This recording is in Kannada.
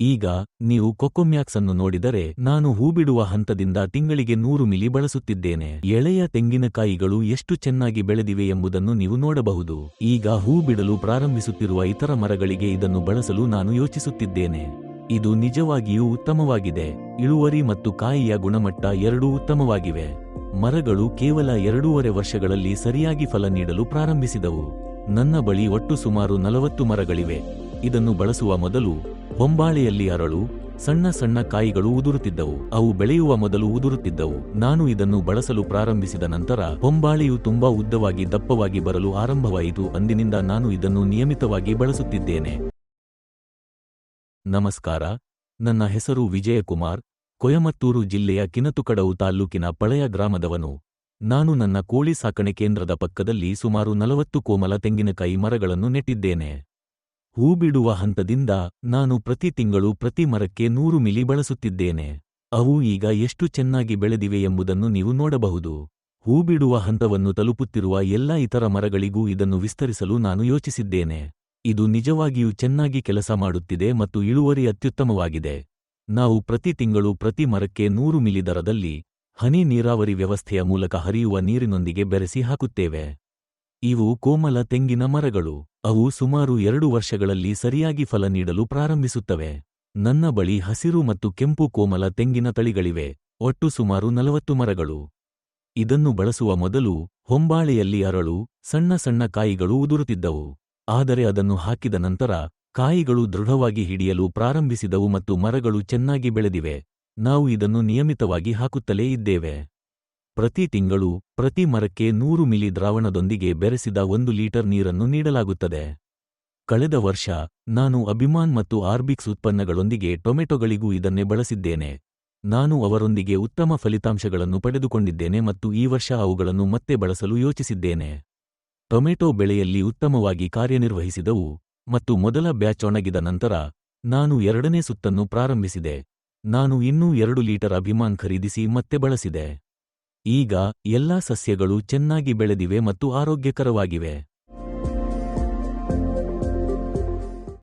ಈಗ ನೀವು ಕೊಕೊಮ್ಯಾಕ್ಸ್ ಅನ್ನು ನೋಡಿದರೆ ನಾನು ಹೂಬಿಡುವ ಹಂತದಿಂದ ತಿಂಗಳಿಗೆ ನೂರು ಮಿಲಿ ಬಳಸುತ್ತಿದ್ದೇನೆ. ಎಳೆಯ ತೆಂಗಿನಕಾಯಿಗಳು ಎಷ್ಟು ಚೆನ್ನಾಗಿ ಬೆಳೆದಿವೆ ಎಂಬುದನ್ನು ನೀವು ನೋಡಬಹುದು. ಈಗ ಹೂ ಬಿಡಲು ಪ್ರಾರಂಭಿಸುತ್ತಿರುವ ಇತರ ಮರಗಳಿಗೆ ಇದನ್ನು ಬಳಸಲು ನಾನು ಯೋಚಿಸುತ್ತಿದ್ದೇನೆ. ಇದು ನಿಜವಾಗಿಯೂ ಉತ್ತಮವಾಗಿದೆ. ಇಳುವರಿ ಮತ್ತು ಕಾಯಿಯ ಗುಣಮಟ್ಟ ಎರಡೂ ಉತ್ತಮವಾಗಿವೆ. ಮರಗಳು ಕೇವಲ ಎರಡೂವರೆ ವರ್ಷಗಳಲ್ಲಿ ಸರಿಯಾಗಿ ಫಲ ನೀಡಲು ಪ್ರಾರಂಭಿಸಿದವು. ನನ್ನ ಬಳಿ ಒಟ್ಟು ಸುಮಾರು ನಲವತ್ತು ಮರಗಳಿವೆ. ಇದನ್ನು ಬಳಸುವ ಮೊದಲು ಹೊಂಬಾಳೆಯಲ್ಲಿ ಅರಳು, ಸಣ್ಣ ಸಣ್ಣ ಕಾಯಿಗಳು ಉದುರುತ್ತಿದ್ದವು. ಅವು ಬೆಳೆಯುವ ಮೊದಲು ಉದುರುತ್ತಿದ್ದವು. ನಾನು ಇದನ್ನು ಬಳಸಲು ಪ್ರಾರಂಭಿಸಿದ ನಂತರ ಹೊಂಬಾಳೆಯು ತುಂಬಾ ಉದ್ದವಾಗಿ ದಪ್ಪವಾಗಿ ಬರಲು ಆರಂಭವಾಯಿತು. ಅಂದಿನಿಂದ ನಾನು ಇದನ್ನು ನಿಯಮಿತವಾಗಿ ಬಳಸುತ್ತಿದ್ದೇನೆ. ನಮಸ್ಕಾರ. ನನ್ನ ಹೆಸರು ವಿಜಯಕುಮಾರ್. ಕೊಯಮತ್ತೂರು ಜಿಲ್ಲೆಯ ಕಿನತುಕಡವು ತಾಲ್ಲೂಕಿನ ಪಳೆಯ ಗ್ರಾಮದವನು. ನಾನು ನನ್ನ ಕೋಳಿ ಸಾಕಣೆ ಕೇಂದ್ರದ ಪಕ್ಕದಲ್ಲಿ ಸುಮಾರು ನಲವತ್ತು ಕೋಮಲ ತೆಂಗಿನಕಾಯಿ ಮರಗಳನ್ನು ನೆಟ್ಟಿದ್ದೇನೆ. ಹೂ ಬಿಡುವ ಹಂತದಿಂದ ನಾನು ಪ್ರತಿ ತಿಂಗಳು ಪ್ರತಿ ಮರಕ್ಕೆ ನೂರು ಮಿಲಿ ಬಳಸುತ್ತಿದ್ದೇನೆ. ಅವು ಈಗ ಎಷ್ಟು ಚೆನ್ನಾಗಿ ಬೆಳೆದಿವೆ ಎಂಬುದನ್ನು ನೀವು ನೋಡಬಹುದು. ಹೂಬಿಡುವ ಹಂತವನ್ನು ತಲುಪುತ್ತಿರುವ ಎಲ್ಲ ಇತರ ಮರಗಳಿಗೂ ಇದನ್ನು ವಿಸ್ತರಿಸಲು ನಾನು ಯೋಚಿಸಿದ್ದೇನೆ. ಇದು ನಿಜವಾಗಿಯೂ ಚೆನ್ನಾಗಿ ಕೆಲಸ ಮಾಡುತ್ತಿದೆ ಮತ್ತು ಇಳುವರಿ ಅತ್ಯುತ್ತಮವಾಗಿದೆ. ನಾವು ಪ್ರತಿ ತಿಂಗಳು ಪ್ರತಿ ಮರಕ್ಕೆ ನೂರು ಮಿಲಿ ದರದಲ್ಲಿ ಹನಿ ನೀರಾವರಿ ವ್ಯವಸ್ಥೆಯ ಮೂಲಕ ಹರಿಯುವ ನೀರಿನೊಂದಿಗೆ ಬೆರೆಸಿ ಹಾಕುತ್ತೇವೆ. ಇವು ಕೋಮಲ ತೆಂಗಿನ ಮರಗಳು. ಅವು ಸುಮಾರು ಎರಡು ವರ್ಷಗಳಲ್ಲಿ ಸರಿಯಾಗಿ ಫಲ ನೀಡಲು ಪ್ರಾರಂಭಿಸುತ್ತವೆ. ನನ್ನ ಬಳಿ ಹಸಿರು ಮತ್ತು ಕೆಂಪು ಕೋಮಲ ತೆಂಗಿನ ತಳಿಗಳಿವೆ, ಒಟ್ಟು ಸುಮಾರು ನಲವತ್ತು ಮರಗಳು. ಇದನ್ನು ಬಳಸುವ ಮೊದಲು ಹೊಂಬಾಳೆಯಲ್ಲಿ ಅರಳು, ಸಣ್ಣ ಸಣ್ಣ ಕಾಯಿಗಳು ಉದುರುತ್ತಿದ್ದವು. ಆದರೆ ಅದನ್ನು ಹಾಕಿದ ನಂತರ ಕಾಯಿಗಳು ದೃಢವಾಗಿ ಹಿಡಿಯಲು ಪ್ರಾರಂಭಿಸಿದವು ಮತ್ತು ಮರಗಳು ಚೆನ್ನಾಗಿ ಬೆಳೆದಿವೆ. ನಾವು ಇದನ್ನು ನಿಯಮಿತವಾಗಿ ಹಾಕುತ್ತಲೇ ಇದ್ದೇವೆ. ಪ್ರತಿ ತಿಂಗಳು ಪ್ರತಿ ಮರಕ್ಕೆ ನೂರು ಮಿಲಿ ದ್ರಾವಣದೊಂದಿಗೆ ಬೆರೆಸಿದ ಒಂದು ಲೀಟರ್ ನೀರನ್ನು ನೀಡಲಾಗುತ್ತದೆ. ಕಳೆದ ವರ್ಷ ನಾನು ಅಭಿಮಾನ್ ಮತ್ತು ಆರ್ಬಿಕ್ಸ್ ಉತ್ಪನ್ನಗಳೊಂದಿಗೆ ಟೊಮೆಟೊಗಳಿಗೂ ಇದನ್ನೇ ಬಳಸಿದ್ದೇನೆ. ನಾನು ಅವರೊಂದಿಗೆ ಉತ್ತಮ ಫಲಿತಾಂಶಗಳನ್ನು ಪಡೆದುಕೊಂಡಿದ್ದೇನೆ ಮತ್ತು ಈ ವರ್ಷ ಅವುಗಳನ್ನು ಮತ್ತೆ ಬಳಸಲು ಯೋಚಿಸಿದ್ದೇನೆ. ಟೊಮೆಟೊ ಬೆಳೆಯಲ್ಲಿ ಉತ್ತಮವಾಗಿ ಕಾರ್ಯನಿರ್ವಹಿಸಿದವು ಮತ್ತು ಮೊದಲ ಬ್ಯಾಚ್ ಒಣಗಿದ ನಂತರ ನಾನು ಎರಡನೇ ಸುತ್ತನ್ನು ಪ್ರಾರಂಭಿಸಿದೆ. ನಾನು ಇನ್ನೂ ಎರಡು ಲೀಟರ್ ಅಭಿಮಾನ್ ಖರೀದಿಸಿ ಮತ್ತೆ ಬಳಸಿದೆ. ಈಗ ಎಲ್ಲಾ ಸಸ್ಯಗಳು ಚೆನ್ನಾಗಿ ಬೆಳೆದಿವೆ ಮತ್ತು ಆರೋಗ್ಯಕರವಾಗಿವೆ.